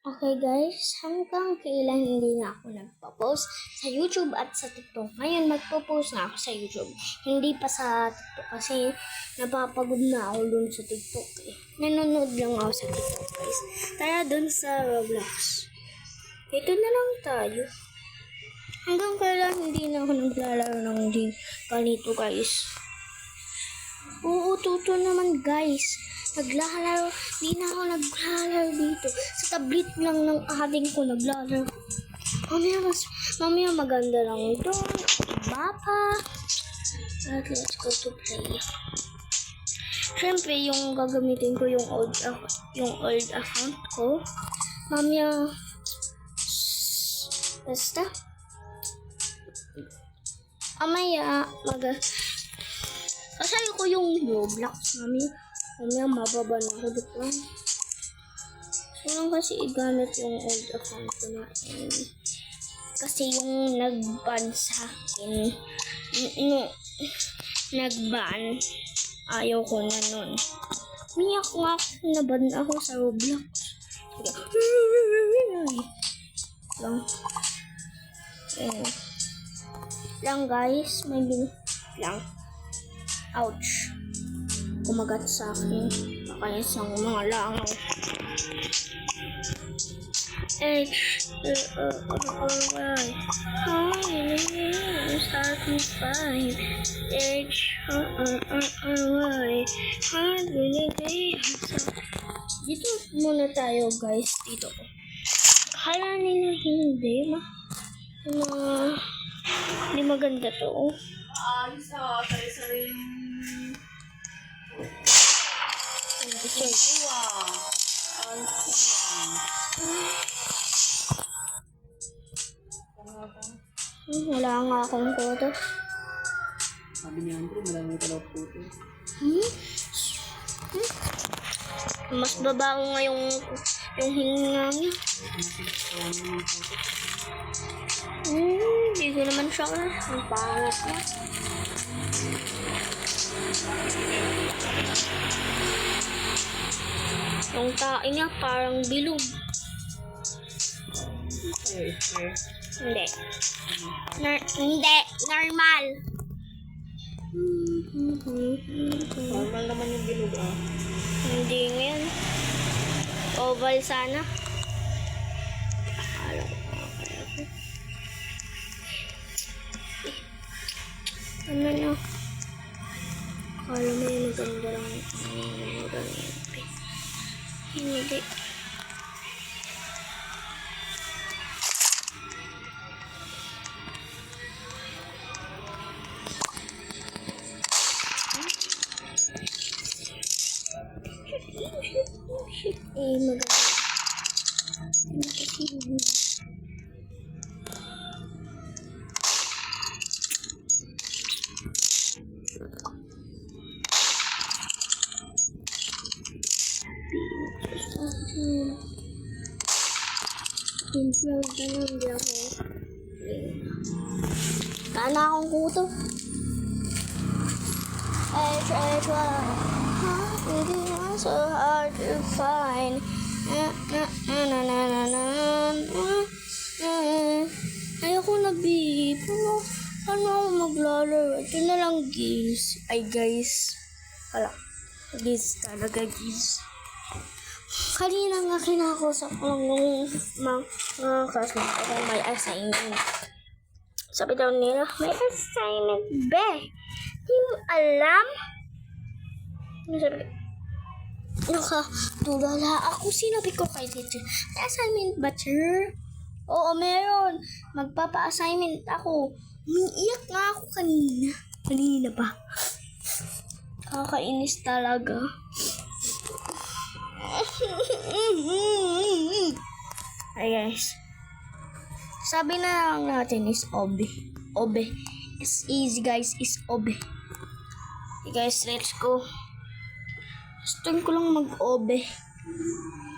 Okay guys, hanggang kailan hindi na ako nagpo-post sa YouTube at sa TikTok. Ngayon magpo-post na ako sa YouTube. Hindi pa sa TikTok kasi napapagod na ako dun sa TikTok eh. Nanonood lang ako sa TikTok guys. Kaya dun sa Roblox. Ito na lang tayo. Hanggang kailan hindi na ako naglalaro ng di ganito guys. Oo, tuto naman guys. Naglalaro, di na ako naglalaro dito. Sa tablet lang ng ating ko naglalaro. Mamaya mas, mamaya maganda lang doon. Iba pa. At let's go to play. Siyempre, yung gagamitin ko yung old, yung old account ko. Mamaya, basta. Mamaya, mag, kasi ko yung Roblox namin. Mamaya mababa na ako dito. So lang kasi igamit yung old account ko na yun. Kasi yung nag-ban sa akin, no, nag-ban, ayaw ko na nun. Umiyak nga ako, naban ako sa Roblox. Lang. Eh. Lang guys, may bin... Lang. Ouch. Kumagat sa akin. Baka isang mga langaw. H, uh, uh, uh, uh, Y. Hi, satisfied. H, uh, uh, uh, uh, Y. Hard really Dito muna tayo guys. Dito ko. Kala nila hindi ma. Ma. Hindi maganda to. oh. Ah, Ayos tayo sa rin. Aywa. Hmm, wala nga akong photos. Sabi ni Andrew, marami ka daw photos. Hmm? Hmm? Mas babaw nga yung yung hinga niya. Hmm ko naman siya ka. Ang pangat niya. Yung tae niya parang bilog. Hindi. Nar- hindi. Normal. Normal naman yung bilog ah. Hindi ngayon. Oval sana. Ano nyo? Akala mo yung maganda lang. Ang maganda. Hindi. to. I try, try. Uh, it is so hard to find. Ayoko na, babe. Paano, paano ako maglalaro? Ito na lang, guys. Ay, guys. Wala. Guys talaga, guys. Kanina nga kinakusap ko ng mga classmates ko may assignment. Sabi daw nila, may assignment, be. Di mo alam? Ano sabi? Nakatulala ako. Sinabi ko kay teacher, may assignment ba, sir? Oo, meron. Magpapa-assignment ako. Umiiyak nga ako kanina. Kanina pa. Kakainis talaga. Ay guys. Sabi na lang natin is obe. Obe. It's easy guys. Is obe. Okay guys, let's go. Gusto ko lang mag-obe.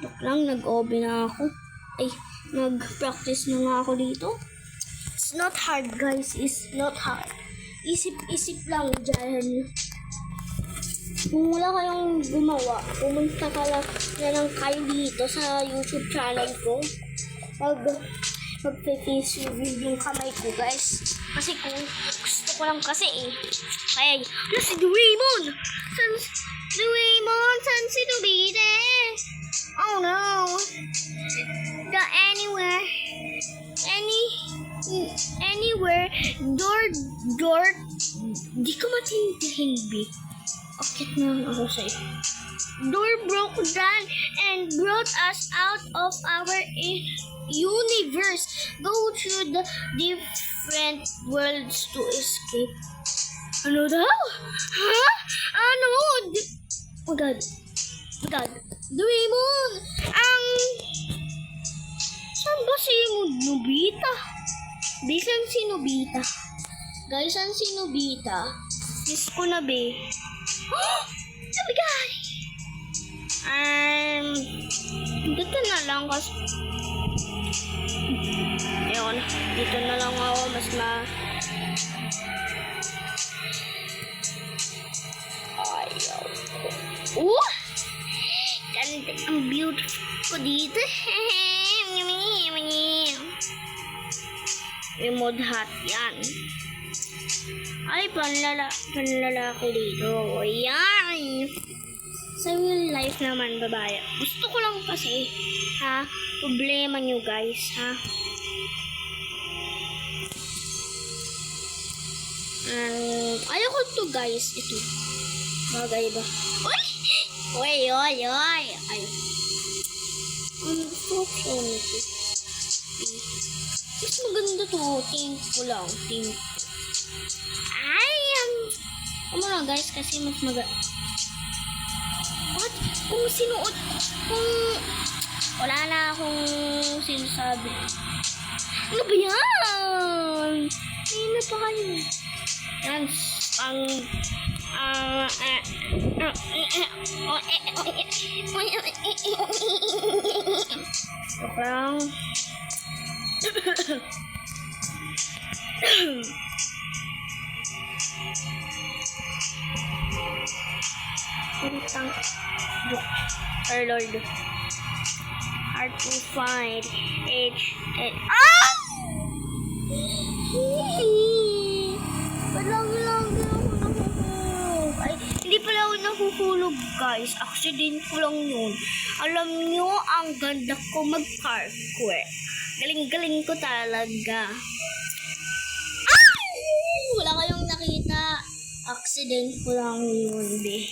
Tok lang, nag-obe na ako. Ay, nag-practice na nga ako dito. It's not hard guys. It's not hard. Isip-isip lang dyan. Kung wala kayong gumawa, pumunta ka lang na lang kayo dito sa YouTube channel ko. Mag, magpe-face reveal yung kamay ko, guys. Kasi kung gusto ko lang kasi eh. Kaya, ano si Doraemon? San, Doraemon, san si Nobita? Oh no. The anywhere, any, anywhere, door, door, di ko matindihin, B. Akit na lang ako sa'yo. Door broke down and brought us out of our universe. Go through the different worlds to escape. Ano daw? Ha? Ano? D- oh God. Oh God. Doraemon! Ang... Saan ba si Nobita? Bisan si Nobita. Guys, saan si Nobita? Miss ko na, be. Oh! Sabi guys! Um, dito na lang kasi... Dito na lang ako mas ma... Ayaw ko. Uh! Ganda ang beautiful ko dito. Remote hat yan. Ay, panlala, panlalaki dito. Yan! Sa real life naman, babae. Gusto ko lang kasi, ha? Problema nyo, guys, ha? Um, ayaw ko to, guys. Ito. Bagay ba? Uy! Uy, uy, uy! Ay. Gusto ko nito? Mas maganda to. Think ko lang. Think ko. Ay, um, ano na guys, kasi mas maganda. What? Kung sinuot, kung wala na akong sinasabi. Ano ba yan? Hindi na pa kayo. Yan, ang, ah, ah, ah, oh, eh, oh, eh, oh, eh, Joke lang. Putang joke. Or Lord. Hard to find. H. H. Ah! Palagi lang ako nahuhulog. Ay, hindi pala ako nahuhulog, guys. Accident ko lang yun. Alam nyo, ang ganda ko mag-parkour. Galing-galing ko talaga. Ay! Wala kayong nakita. Accident ko lang yun, be.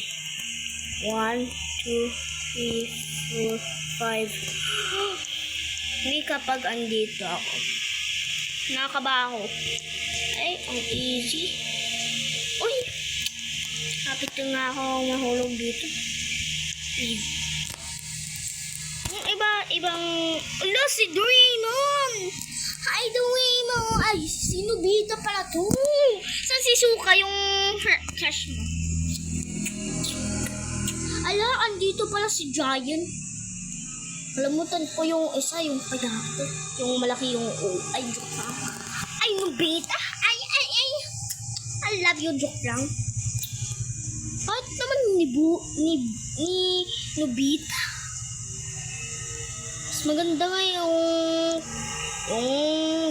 One, two, three, four, five. Hindi kapag andito ako. Nakakaba ako. Ay, ang easy. Uy! Kapit na nga ako mahulog dito. Easy. Yung iba, ibang... Ala, si Doraemon! Hi, Doraemon! Ay, si Nobita pala to! Saan si Suka yung crush mo? Ala, andito pala si Giant. Kalamutan ko yung isa, yung payate. Yung malaki yung O. Ay, joke. Ay, Nobita! I love you, joke lang. Bakit naman ni Bu... ni... ni... Nobita? Mas maganda nga yung... yung...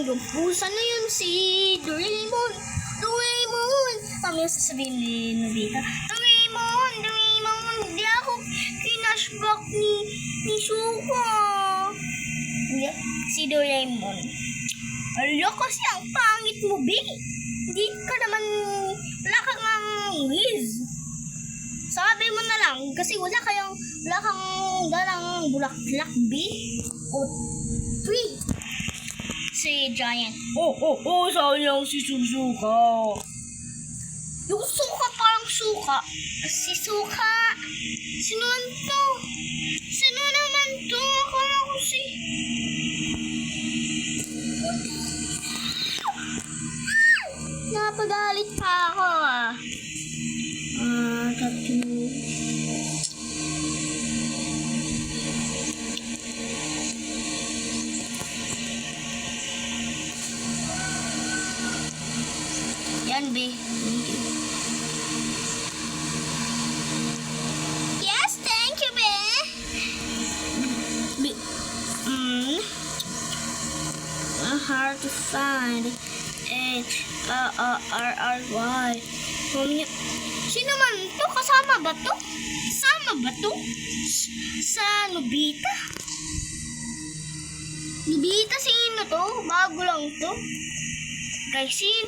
yung pusa na yun, si Doraemon! Doraemon! Kami yung sasabihin ni Nobita. Doraemon! Doraemon! Hindi ako kinashback ni... ni! Hindi, si Doraemon. Ala kasi ang pangit mo, Bi! Hindi ka naman... wala kang ang wiz. Sabi mo na lang, kasi wala kayong, wala kang dalang bulaklak, B. O, three. Si Giant. Oh, oh, oh, sayang si Suzuka. Yung suka parang suka. Si suka. Sino naman to? Sino naman to? Akala ko si... Napagalit pa ako R Y. Mami, sino man to? Kasama ba to? Kasama ba to? Sa Nobita? Nobita, sino to? Bago lang to. Guys, sin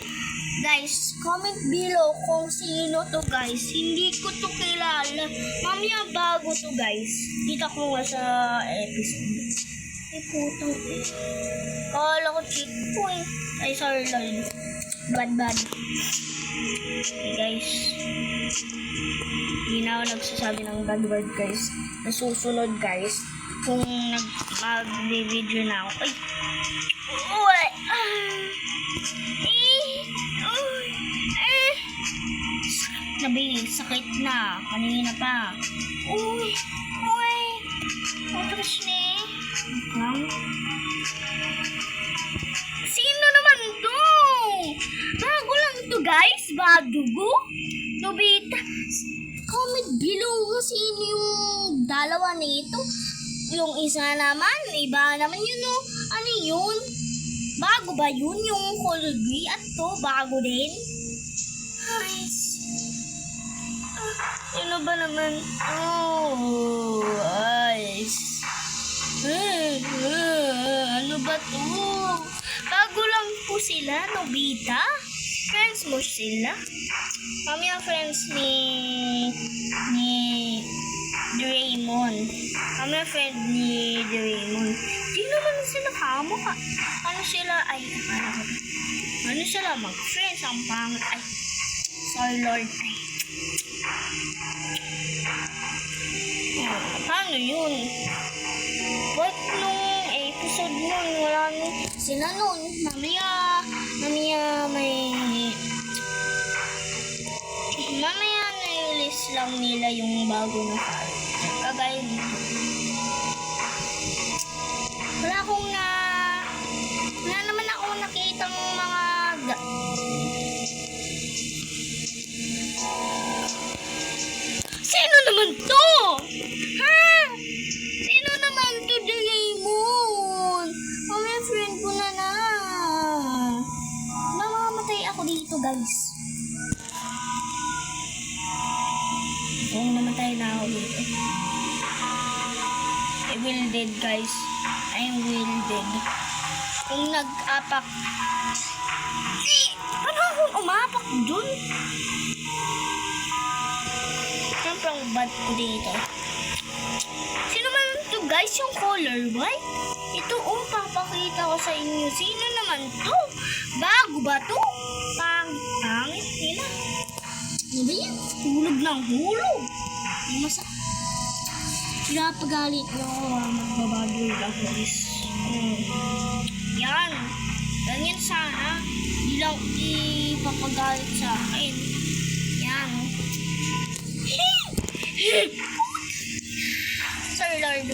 guys, comment below kung sino to guys. Hindi ko to kilala. Mamaya bago to guys. Kita ko nga sa episode. Ay putang eh. Kala ko cheat ko eh. Ay sorry Lord. Bad bad. Guys. Hindi na ako nagsasabi ng bad word guys. Nasusunod guys. Kung nag mag-video na ako. Ay! Uy! Ah! Eh! Sakit na. Kanina pa. Uy! Uy! Eh. Lang. Sino naman to? Bago lang to guys. Badugo. Nobita. Comment below kung sino yung dalawa nito. Yung isa naman, iba naman yun oh. Ano yun? Bago ba yun yung green at to? Bago din? Ay, ah, ano ba naman? Oh, ayos. Hmm, hmm, ano ba to? Bago lang po sila, Nobita. Friends mo sila. Kami ang friends ni ni Doraemon. Kami ang friend ni Doraemon. Di naman sila kamukha. Ano sila? Ay, akala ko. Ano sila? Mag-friends. Ang pangit. Ay, sorry Lord. Ay. Ah, paano yun? Ba't nung episode nun, wala nung sila nun, mamaya, mamaya may, mamaya na-release lang nila yung bago na character. Kagaya dito. Wala akong na, wala naman akong nakitang mga, ga- Sino naman to? Ako dito, guys. Oo, namatay na ako dito. I will dead, guys. I will dead. Kung nag-apak... Eh, Paano akong umapak dun? Siyempre ang bad ko dito. Sino man to guys yung color white? Ito oh, papakita ko sa inyo. Sino naman to? Bago ba to? Pangit, pangit nila. Ano ba yan? Hulog ng hulog. Masa... Pinapagalit nyo ako ah. Magbabagyo ako guys. Hmm. Yan. Ganyan sana. Di lang ipapagalit sa akin. Yan. Sorry, Lord.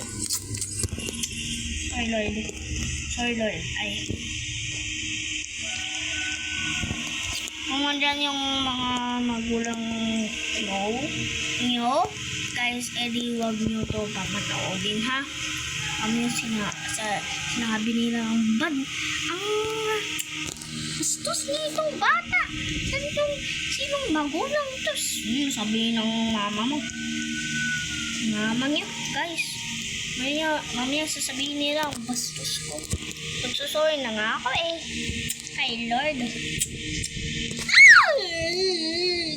Sorry, Lord. Sorry, Lord. Ay. Kung nandyan yung mga magulang no, nyo, guys, edi wag nyo to papanoodin, ha? Kami yung sina, sa, sinabi nila ang bad. Ang bastos nitong bata. Saan itong, sinong magulang to? Hmm, sabihin ng mama mo. Mama niyo, guys. Mamaya, mamaya sasabihin nila ang bastos ko. Magsusorry na nga ako eh. Kay Lord.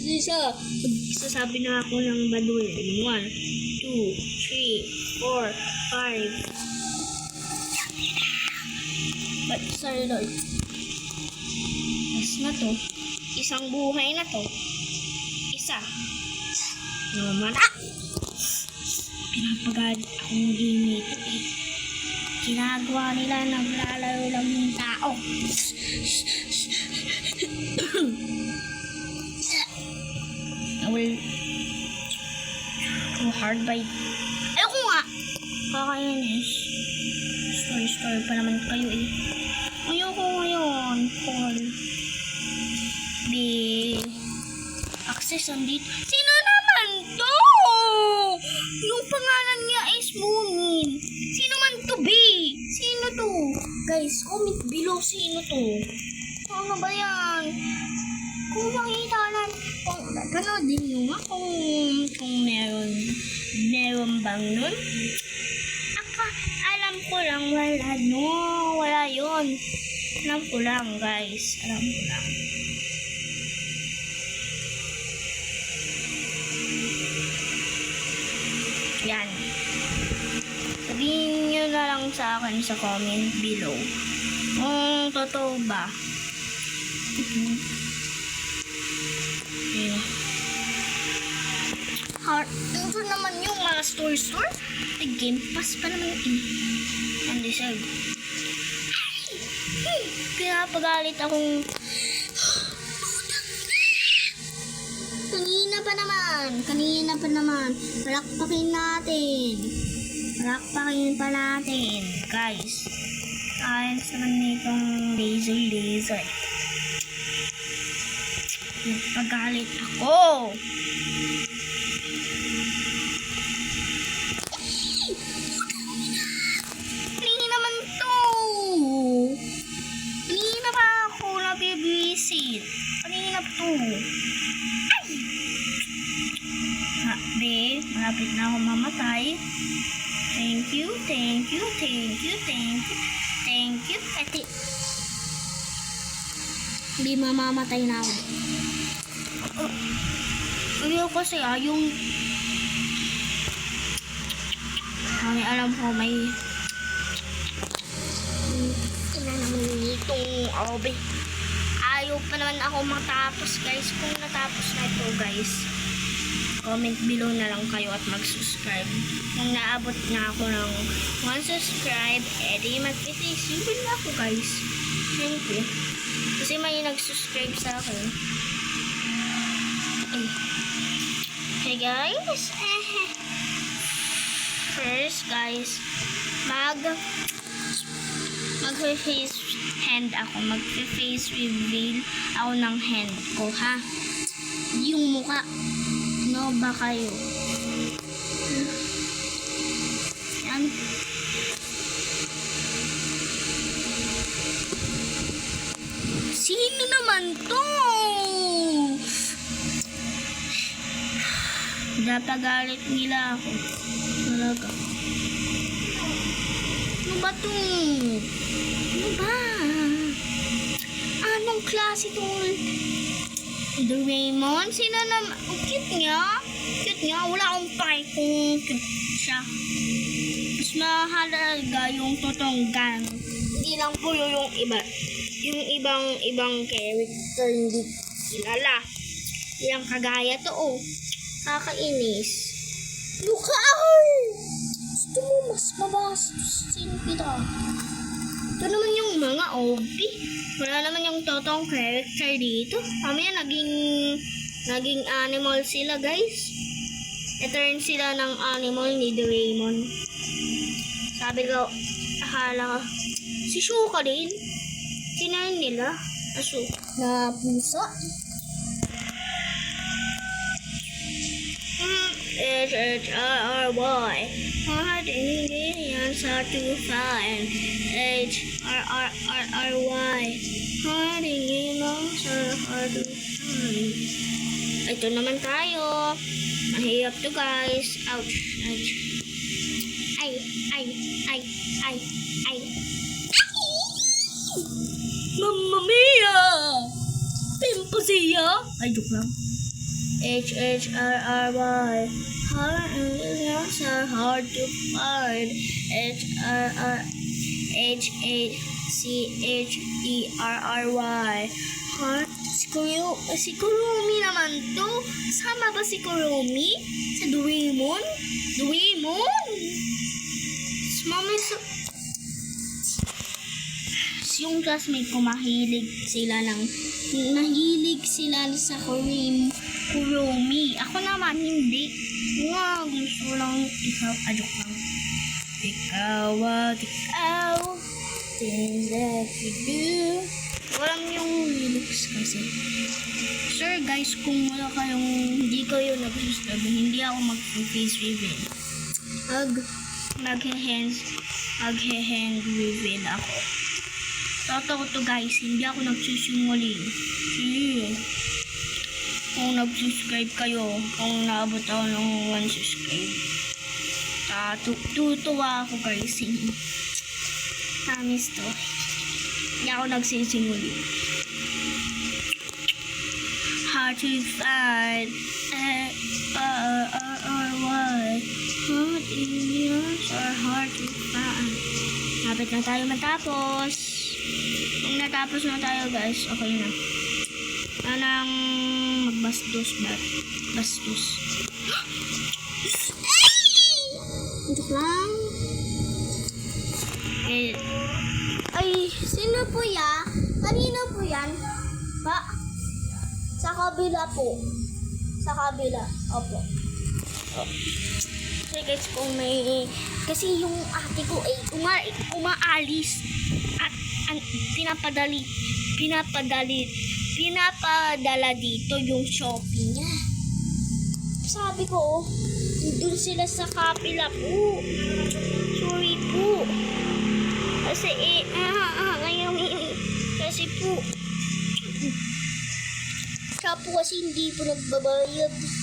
Isa. Sasabi na ako ng bad word. One, two, three, four, five. But, sorry Lord. Mas na to. Isang buhay na to. Isa. Naman ah! Pinapagalit akong game nito eh. Ginagawa nila naglalaro lang yung tao. Will go hard by... Ayoko nga! Kakainis. Story story pa naman kayo eh. Ayoko ngayon. Call. B. Access on dito. Sino naman to? Yung pangalan niya is Moomin. Sino man to B? Sino to? Guys, comment below sino to. Ano ba yan? Kung makita na, kung panoodin nyo nga kung, kung meron, meron bang nun? Aka, alam ko lang, wala, no, wala yun. Alam ko lang, guys. Alam ko lang. Sa akin sa comment below. Kung totoo ba. Yeah. Heart, ito naman yung mga store-store. May Game Pass pa naman eh. Undeserved. Ay! Pinapagalit akong... Kanina pa naman. Kanina pa naman. Palakpakin natin. Palakpakin pa natin. Guys. Kaya sa nitong laser laser. Nagpagalit ako. Kanina naman to. Kanina pa ako nabibisit. Kanina to. Ay! Ha, be, malapit na ako mamatay. You, thank you, thank you, thank you, thank you. Ati. Hindi mamamatay na ako. Oh, ayaw kasi ah, yung... Ay, alam ko may... Itong obe. Ayaw pa naman ako matapos guys. Kung natapos na ito guys, comment below na lang kayo at mag-subscribe. Kung naabot na ako ng 1 subscribe, edi yun na ako guys. You. Kasi may nag-subscribe sa akin. Hey guys. First guys, mag mag-face hand ako. Mag-face reveal ako ng hand ko ha. Yung mukha. No ba kayo? Yan. Sino naman to? Napagalit nila ako. Talaga. Ano ba to? Ano ba? Anong klase to? Doraemon? Sino naman? Ang cute niya. Cute niya. Wala akong pake kung cute siya. Mas mahalaga yung totoong gang. Hindi lang po yung iba. Yung ibang ibang character hindi kilala. Yung kagaya to oh. Kakainis. Mukha ako! Gusto mo mas mabastos. Sino kita? Ito naman yung mga OP. Wala naman yung totoong character dito. Mamaya naging naging animal sila guys. I-turn sila ng animal ni Doraemon. Sabi ko, akala ko, si Shuka din. Kinain nila. Aso. Na pusa. H-H-R-R-Y Harding Indian sa to find H-R-R-R-R-Y Harding Indian sa hard to find Ito naman tayo. Mahirap to guys. Ouch. Ouch. Ay, ay, ay, ay, ay. Mamma mia! Pimpo siya! Ay, joke lang. H-H-R-R-Y Hard and are hard to find H-R-R H-H-C-H-E-R-R-Y Heart Si Kuro, si Kurumi naman to. Sama ba si Kurumi? Sa Doraemon? Doraemon? Si Mami sa... Yung classmate ko mahilig sila ng... Nahilig sila sa Kurumi. Kurumi. Ako naman, hindi. Nga, gusto lang ikaw. Adok lang. Ikaw at ikaw. Things that you do. Walang yung lyrics kasi. Sir, guys, kung wala kayong, hindi kayo nag-subscribe, hindi ako mag-face reveal. Mag, mag-hand, mag-hand reveal ako. Totoo to guys, hindi ako nagsisinungaling. Hmm. Kung nag-subscribe kayo, kung naabot ako ng 1 subscribe, ah, tu- tutuwa ako guys. Promise to. Hindi ako nagsisinungaling. Hard to find, eh, uh, uh, uh, why? Hard Indians are hard to find. Lapit na tayo matapos. Kung natapos na tayo guys, okay na. Anang magbastos ba? Bastos. Joke lang. Eh, ay, sino po ya? Kanino po yan? Pa? Sa kabila po. Sa kabila. Opo. Oh. Kasi guys, kung may... Kasi yung ate ko ay uma, umaalis at ang pinapadali, pinapadali, pinapadala dito yung shopping niya. Sabi ko, doon sila sa kapila po. Sorry po. Kasi eh, ah, ah, ngayon, eh, kasi po, siya po kasi hindi po nagbabayad.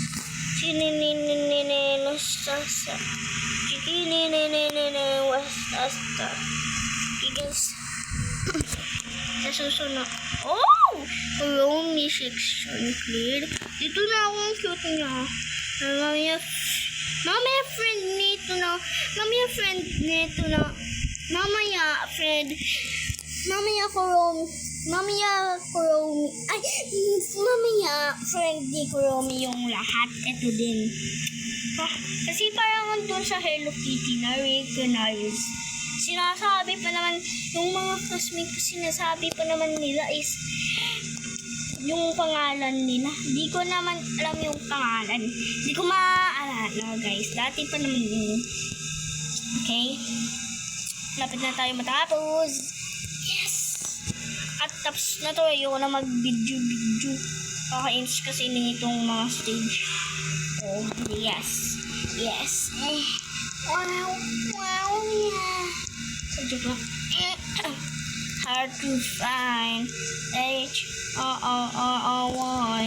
Sa susunod. Oh! Romy section clear. Dito na ako ang cute niya. Mamaya, mamaya friend nito na. Mamaya friend nito na. Mamaya friend. Mamaya ko Romy. Mamaya ko Romy. Ay, mamaya friend ni ko Romy yung lahat. Ito din. Ah, kasi parang doon sa Hello Kitty na recognize. Sinasabi pa naman, yung mga classmates ko sinasabi pa naman nila is yung pangalan nila. Di ko naman alam yung pangalan. Di ko maaalala guys. Dati pa naman yun. Okay? Lapit na tayo matapos. At tapos na to. Ayoko na mag-video-video. Kakainis kasi nitong mga stage. Oh, yes. Yes. Wow. Wow, yeah. Joke lang. Eh, Hard to find. H. O, O, O, O, Y.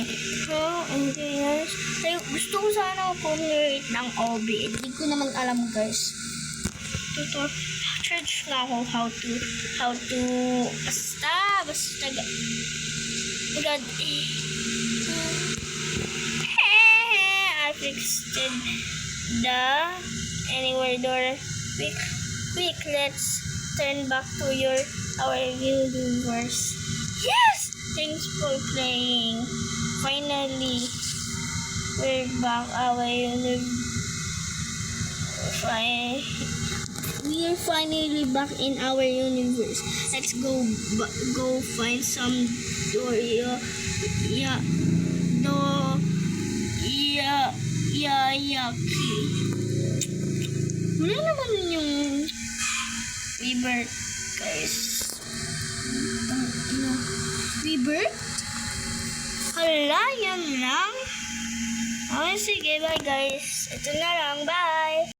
Oh, yes. Ay, gusto ko sana pumirate ng OB. Hindi ko naman alam, guys. Tutor. Church na ako how to, how to, basta, basta, God, eh. I fixed the anywhere door. Quick, quick, let's turn back to your our universe. Yes! Thanks for playing. Finally, we're back our universe. We're finally back in our universe. Let's go go find some door. Yeah, yeah, do, yeah, yeah, yaki. Wala naman yung rebirth, guys. Ano? Rebirth? Hala, yan lang. Okay, sige, bye guys. Ito na lang, bye.